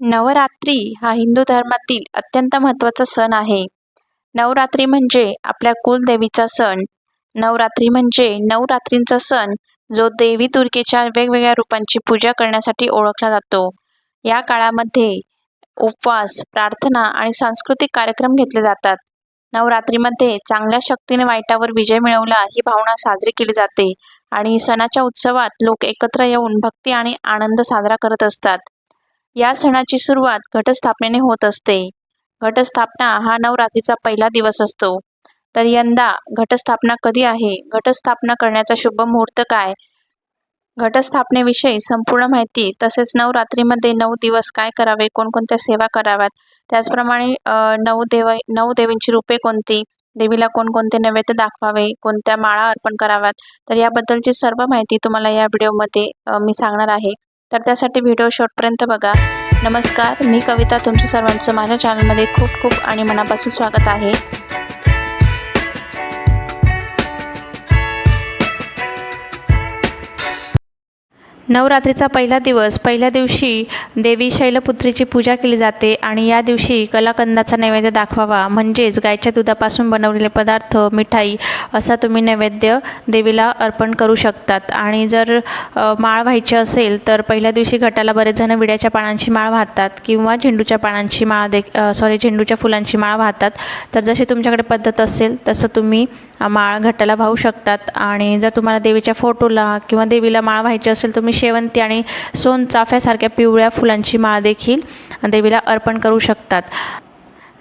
नवरात्री हा हिंदू धर्मातील अत्यंत महत्त्वाचा सण आहे. नवरात्री म्हणजे आपल्या कुलदेवीचा सण. नवरात्री म्हणजे नवरात्रींचा सण जो देवी दुर्गेच्या वेगवेगळ्या रूपांची पूजा करण्यासाठी ओळखला जातो. या काळामध्ये उपवास प्रार्थना आणि सांस्कृतिक कार्यक्रम घेतले जातात. नवरात्रीमध्ये चांगल्या शक्तीने वाईटावर विजय मिळवला ही भावना साजरी केली जाते आणि सणाच्या उत्सवात लोक एकत्र येऊन भक्ती आणि आनंद साजरा करत असतात. या सणाची सुरुवात घटस्थापनेने होत असते. घटस्थापना हा नवरात्रीचा पहिला दिवस असतो. तर यंदा घटस्थापना कधी आहे? घटस्थापना करण्याचा शुभ मुहूर्त काय? घटस्थापनेविषयी संपूर्ण माहिती तसेच नवरात्रीमध्ये नऊ दिवस काय करावे? कोणकोणत्या सेवा कराव्यात? त्याचप्रमाणे नऊ देव नऊ देवींची रूपे कोणती? देवीला कोणकोणते नैवेद्य दाखवावे? कोणत्या माळा अर्पण कराव्यात? तर याबद्दलची सर्व माहिती तुम्हाला या व्हिडिओमध्ये मी सांगणार आहे. तर त्यासाठी व्हिडिओ शेवटपर्यंत बघा. नमस्कार मी कविता तुमच्या सर्वांचं माझ्या चॅनलमध्ये खूप खूप आणि मनापासून स्वागत आहे. नवरात्रीचा पहिला दिवस. पहिल्या दिवशी देवी शैलपुत्रीची पूजा केली जाते आणि या दिवशी कलाकंदाचा नैवेद्य दाखवावा. म्हणजेच गायच्या दुधापासून बनवलेले पदार्थ मिठाई असा तुम्ही नैवेद्य देवीला अर्पण करू शकतात. आणि जर माळ व्हायची असेल तर पहिल्या दिवशी घटाला बरेच जण विड्याच्या पानांची माळ वाहतात किंवा झेंडूच्या पानांची माळ दे सॉरी झेंडूच्या फुलांची माळ वाहतात. तर जशी तुमच्याकडे पद्धत असेल तसं तुम्ही माळ घटाला वाहू शकतात. आणि जर तुम्हाला देवीच्या फोटोला किंवा देवीला माळ व्हायची असेल तुम्ही शेवंती आणि सोनचाफ्यासारख्या पिवळ्या फुलांची माळ देखील देवीला अर्पण करू शकतात.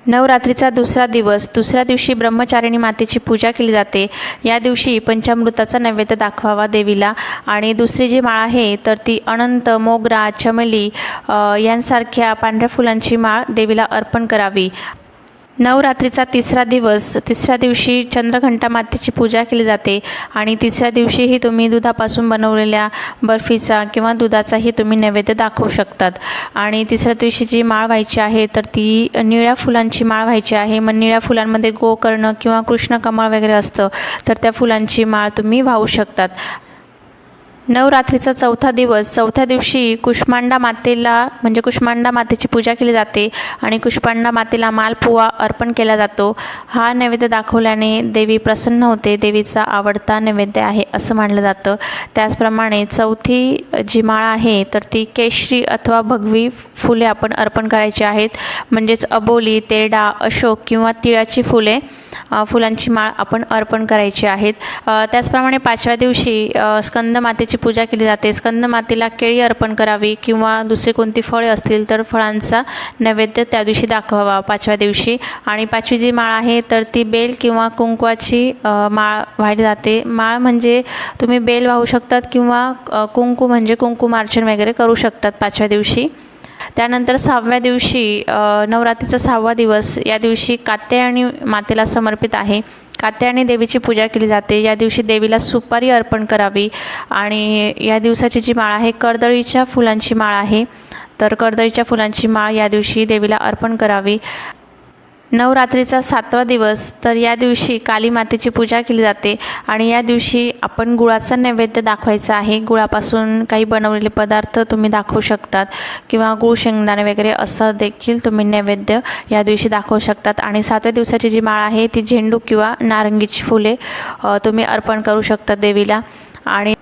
नवरात्रीचा दुसरा दिवस दुसऱ्या दिवशी ब्रह्मचारिणी मातेची पूजा केली जाते. या दिवशी पंचामृताचा नैवेद्य दाखवावा देवीला. आणि दुसरी जी माळ आहे तर ती अनंत मोगरा चमेली यांसारख्या पांढऱ्या फुलांची माळ देवीला अर्पण करावी. नवरात्रीचा तिसरा दिवस. तिसऱ्या दिवशी चंद्रघंटा मातेची पूजा केली जाते आणि तिसऱ्या दिवशीही तुम्ही दुधापासून बनवलेल्या बर्फीचा किंवा दुधाचाही तुम्ही नैवेद्य दाखवू शकतात. आणि तिसऱ्या दिवशी जी माळ व्हायची आहे तर ती निळ्या फुलांची माळ व्हायची आहे. मग निळ्या फुलांमध्ये गोकर्ण किंवा कृष्णकमळ वगैरे असतं तर त्या फुलांची माळ तुम्ही वाहू शकतात. नवरात्रीचा चौथा दिवस. चौथ्या दिवशी कुष्मांडा मातेला म्हणजे कुष्मांडा मातेची पूजा केली जाते आणि कुष्मांडा मातेला मालपुवा अर्पण केला जातो. हा नैवेद्य दाखवल्याने देवी प्रसन्न होते. देवीचा आवडता नैवेद्य आहे असं मानलं जातं. त्याचप्रमाणे चौथी जी माळ आहे तर ती केशरी अथवा भगवी फुले आपण अर्पण करायची आहेत. म्हणजेच अबोली तेरडा अशोक किंवा तिळाची फुले. फुलांची माळ आपण अर्पण करायची आहेत. त्याचप्रमाणे पाचव्या दिवशी स्कंद मातेची पूजा केली जाते. स्कंद मातेला केळी अर्पण करावी किंवा दुसरी कोणती फळे असतील तर फळांचा नैवेद्य त्या दिवशी दाखवावा पाचव्या दिवशी. आणि पाचवी जी माळ आहे तर ती बेल किंवा कुंकवाची माळ वाहिली जाते. माळ म्हणजे तुम्ही बेल वाहू शकतात किंवा कुंकू म्हणजे कुंकुमार्चन वगैरे करू शकतात पाचव्या दिवशी. त्यानंतर सहाव्या दिवशी नवरात्रीचा सहावा दिवस या दिवशी कात्यायणी मातेला समर्पित आहे. कात्यायणी देवीची पूजा केली जाते. या दिवशी देवीला सुपारी अर्पण करावी आणि या दिवसाची जी माळ आहे कर्दळीच्या फुलांची माळ आहे. तर कर्दळीच्या फुलांची माळ या दिवशी देवीला अर्पण करावी. नवरात्रीचा सातवा दिवस तर या दिवशी काली मातेची पूजा केली जाते आणि या दिवशी आपण गुळाचा नैवेद्य दाखवायचा आहे. गुळापासून काही बनवलेले पदार्थ तुम्ही दाखवू शकतात किंवा गुळ शेंगदाणे वगैरे असं देखील तुम्ही नैवेद्य या दिवशी दाखवू शकतात. आणि सातव्या दिवसाची जी माळ आहे ती झेंडू किंवा नारंगीची फुले तुम्ही अर्पण करू शकता देवीला. आणि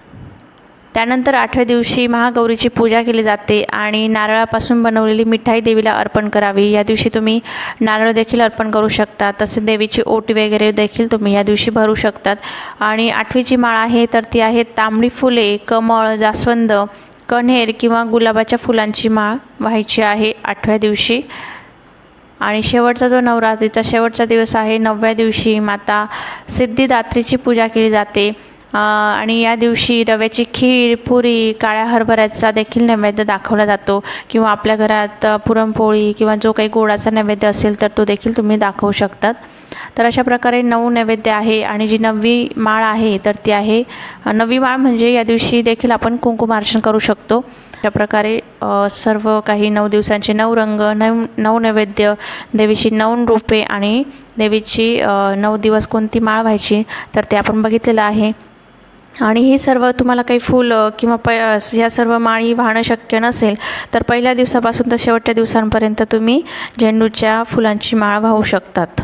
त्यानंतर आठव्या दिवशी महागौरीची पूजा केली जाते आणि नारळापासून बनवलेली मिठाई देवीला अर्पण करावी. या दिवशी तुम्ही नारळ देखील अर्पण करू शकता. तसे देवीची ओटी वगैरे देखील तुम्ही या दिवशी भरू शकतात. आणि आठवीची माळ आहे तर ती आहे तांबडी फुले कमळ जास्वंद कण्हेर किंवा गुलाबाच्या फुलांची माळ व्हायची आहे आठव्या दिवशी. आणि शेवटचा जो नवरात्रीचा शेवटचा दिवस आहे नवव्या दिवशी माता सिद्धिदात्रीची पूजा केली जाते. आणि या दिवशी रव्याची खीर पुरी काळ्या हरभऱ्याचा देखील नैवेद्य दाखवला जातो किंवा आपल्या घरात पुरणपोळी किंवा जो काही गोडाचा नैवेद्य असेल तर तो देखील तुम्ही दाखवू शकतात. तर अशा प्रकारे नऊ नैवेद्य आहे आणि जी नववी माळ आहे तर ती आहे. नववी माळ म्हणजे या दिवशी देखील आपण कुंकुमार्चन करू शकतो. अशा प्रकारे सर्व काही नऊ दिवसांचे नऊ रंग नऊ नऊ नैवेद्य देवीची नऊ रूपे आणि देवीची नऊ दिवस कोणती माळ व्हायची तर ते आपण बघितलेलं आहे. आणि ही सर्व तुम्हाला काही फुलं किंवा प या सर्व माळी वाहणं शक्य नसेल तर पहिल्या दिवसापासून तर शेवटच्या दिवसांपर्यंत तुम्ही झेंडूच्या फुलांची माळ वाहू शकतात.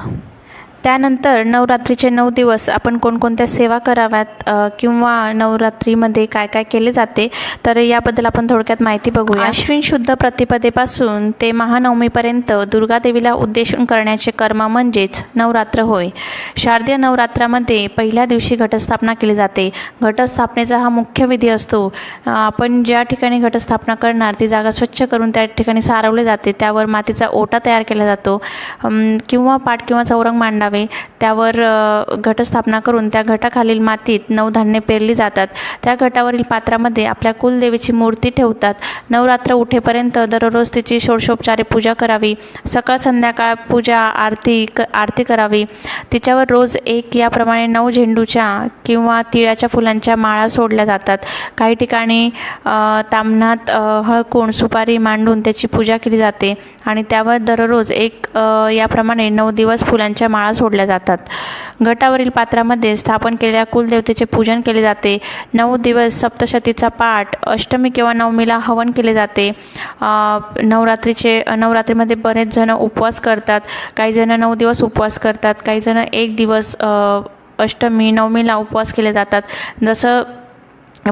त्यानंतर नवरात्रीचे नऊ दिवस आपण कोणकोणत्या सेवा कराव्यात किंवा नवरात्रीमध्ये काय काय केले जाते तर याबद्दल आपण थोडक्यात माहिती बघूया. अश्विन शुद्ध प्रतिपदेपासून ते महानवमीपर्यंत दुर्गादेवीला उद्देशून करण्याचे कर्म म्हणजेच नवरात्र होय. शारदीय नवरात्रामध्ये पहिल्या दिवशी घटस्थापना केली जाते. घटस्थापनेचा हा मुख्य विधी असतो. आपण ज्या ठिकाणी घटस्थापना करणार ती जागा स्वच्छ करून त्या ठिकाणी सारवले जाते. त्यावर मातीचा ओटा तयार केला जातो. किंवा पाट किंवा चौरंग मांडा करावे. त्यावर घटस्थापना करून त्या घटाखालील मातीत नवधान्ये पेरली जातात. त्या घटावरील पात्रामध्ये आपल्या कुलदेवीची मूर्ती ठेवतात. नवरात्र उठेपर्यंत दररोज तिची षोडशोपचारे पूजा करावी. सकाळ संध्याकाळ पूजा आरती क आरती करावी. तिच्यावर रोज एक याप्रमाणे नऊ झेंडूच्या किंवा तिळाच्या फुलांच्या माळा सोडल्या जातात. काही ठिकाणी तामणात ताम्हणात हळकूण सुपारी मांडून त्याची पूजा केली जाते. आणि त्यावर दररोज एक याप्रमाणे नऊ दिवस फुलांच्या माळा सोडल्या जातात. घटावरील पात्रामध्ये स्थापन केलेल्या कुलदेवतेचे पूजन केले जाते. नऊ दिवस सप्तशतीचा पाठ अष्टमी किंवा नवमीला हवन केले जाते. नवरात्रीचे नवरात्रीमध्ये बरेच जण उपवास करतात. काही जण नऊ दिवस उपवास करतात. काही जण एक दिवस अष्टमी नवमीला उपवास केले जातात. जसं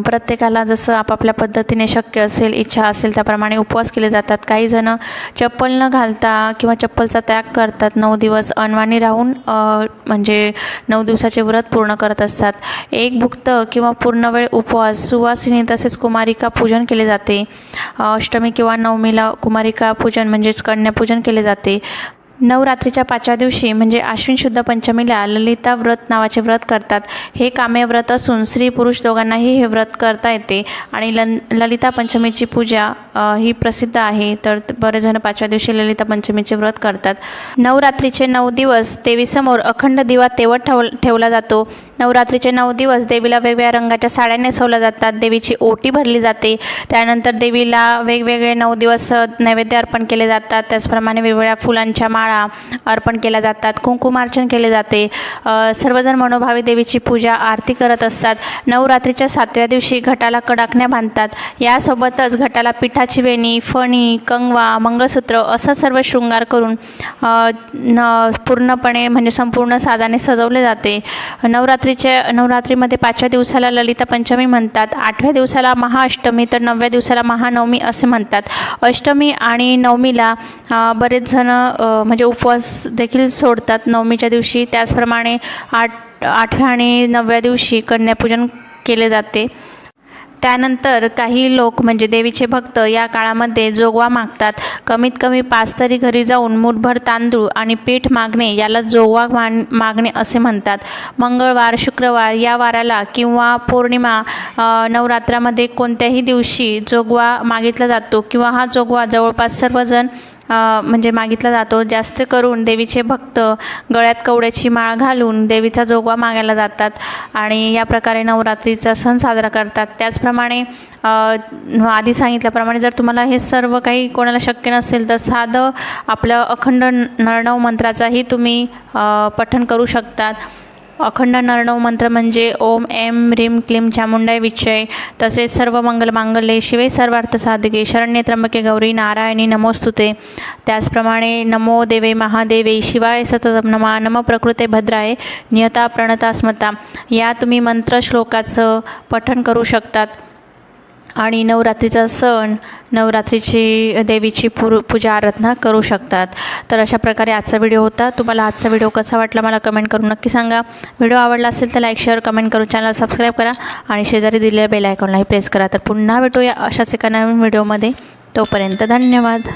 प्रत्येकाला जसं आपापल्या पद्धतीने शक्य असेल इच्छा असेल त्याप्रमाणे उपवास केले जातात. काही जणं चप्पल न घालता किंवा चप्पलचा त्याग करतात. नऊ दिवस अनवाणी राहून म्हणजे नऊ दिवसाचे व्रत पूर्ण करत असतात. एक भुक्त किंवा पूर्णवेळ उपवास सुवासिनी तसेच कुमारिका पूजन केले जाते. अष्टमी किंवा नवमीला कुमारिका पूजन म्हणजेच कन्यापूजन केले जाते. नवरात्रीच्या पाचव्या दिवशी म्हणजे आश्विन शुद्ध पंचमीला ललिता व्रत नावाचे व्रत करतात. हे कामे व्रत असून स्त्री पुरुष दोघांनाही हे व्रत करता येते. आणि लन ललिता पंचमीची पूजा ही प्रसिद्ध आहे. तर बरेच जण पाचव्या दिवशी ललिता पंचमीचे व्रत करतात. नवरात्रीचे नऊ दिवस देवीसमोर अखंड दिवा तेवत ठेव ठेवला जातो. नवरात्रीचे नऊ दिवस देवीला वेगवेगळ्या रंगाच्या साड्या नेसवल्या जातात. देवीची ओटी भरली जाते. त्यानंतर देवीला वेगवेगळे नऊ दिवस नैवेद्य अर्पण केले जातात. त्याचप्रमाणे वेगवेगळ्या फुलांच्या माळ अर्पण केल्या जातात कुंकुमार्चन केले जाते. सर्वजण मनोभावी देवीची पूजा आरती करत असतात. नवरात्रीच्या सातव्या दिवशी घटाला कडाकण्या बांधतात. यासोबतच घटाला पिठाची वेणी फणी कंगवा मंगळसूत्र असं सर्व शृंगार करून न पूर्णपणे म्हणजे संपूर्ण साधाने सजवले जाते. नवरात्रीचे नवरात्रीमध्ये पाचव्या दिवसाला ललिता पंचमी म्हणतात. आठव्या दिवसाला महाअष्टमी तर नवव्या दिवसाला महानवमी असे म्हणतात. अष्टमी आणि नवमीला बरेच जण म्हणजे म्हणजे उपवास देखील सोडतात नवमीच्या दिवशी. त्याचप्रमाणे आठ आठव्या आणि नवव्या दिवशी कन्यापूजन केले जाते. त्यानंतर काही लोक म्हणजे देवीचे भक्त या काळामध्ये जोगवा मागतात. कमीत कमी पाच तरी घरी जाऊन मुठभर तांदूळ आणि पीठ मागणे याला जोगवा मान मागणे असे म्हणतात. मंगळवार शुक्रवार या वाराला किंवा पौर्णिमा नवरात्रामध्ये कोणत्याही दिवशी जोगवा मागितला जातो किंवा हा जोगवा जवळपास सर्वजण म्हणजे मागितला जातो. जास्त करून देवीचे भक्त गळ्यात कवड्याची माळ घालून देवीचा जोगवा मागायला जातात आणि या प्रकारे नवरात्रीचा सण साजरा करतात. त्याचप्रमाणे आधी सांगितल्याप्रमाणे जर तुम्हाला हे सर्व काही कोणाला शक्य नसेल तर साधं आपलं अखंड नरणव मंत्राचाही तुम्ही पठण करू शकतात. अखंड नरणव मंत्र म्हणजे ओम एम ह्रीम क्लीम चामुंडाय विचय तसेच सर्व मंगल मांगल्ये शिवे सर्वार्थ साधके शरण्य त्र्यंबके गौरी नारायणी नमोस्तुते. त्याचप्रमाणे नमो देवे महादेवे शिवाय सतत नमा नम प्रकृते भद्राय नियता प्रणता स्मता. या तुम्ही मंत्र श्लोकाचं पठण करू शकतात. आणि नवरात्रीचा सण नवरात्रीची देवीची पुर पूजा आराधना करू शकतात. तर अशा प्रकारे आजचा व्हिडिओ होता. तुम्हाला आजचा व्हिडिओ कसा वाटला मला कमेंट करून नक्की सांगा. व्हिडिओ आवडला असेल तर लाईक शेअर कमेंट करून चॅनल सबस्क्राईब करा आणि शेजारी दिलेल्या बेल आयकॉनलाही प्रेस करा. तर पुन्हा भेटूया अशाच एका नवीन व्हिडिओमध्ये. तोपर्यंत धन्यवाद.